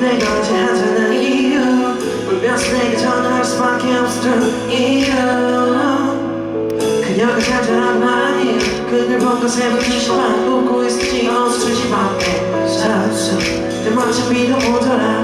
내가 언제 하자는 이유. 울면서 내게 전화할 수밖에 없었던 이유. 그녀가 간절한 말이 그늘 보고 새벽 2시만 웃고 있었지 어수지 밤에 사서 내 멋진 비도 오더라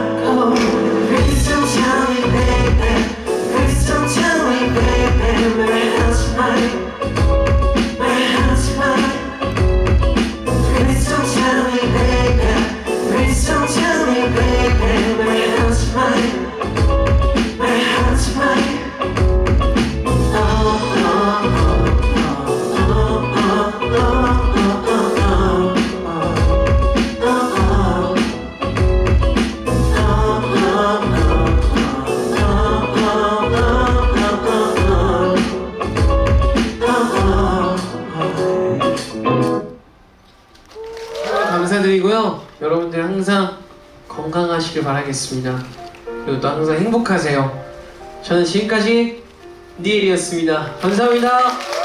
여러분들 항상 건강하시길 바라겠습니다. 그리고 또 항상 행복하세요. 저는 지금까지 니엘이었습니다. 감사합니다.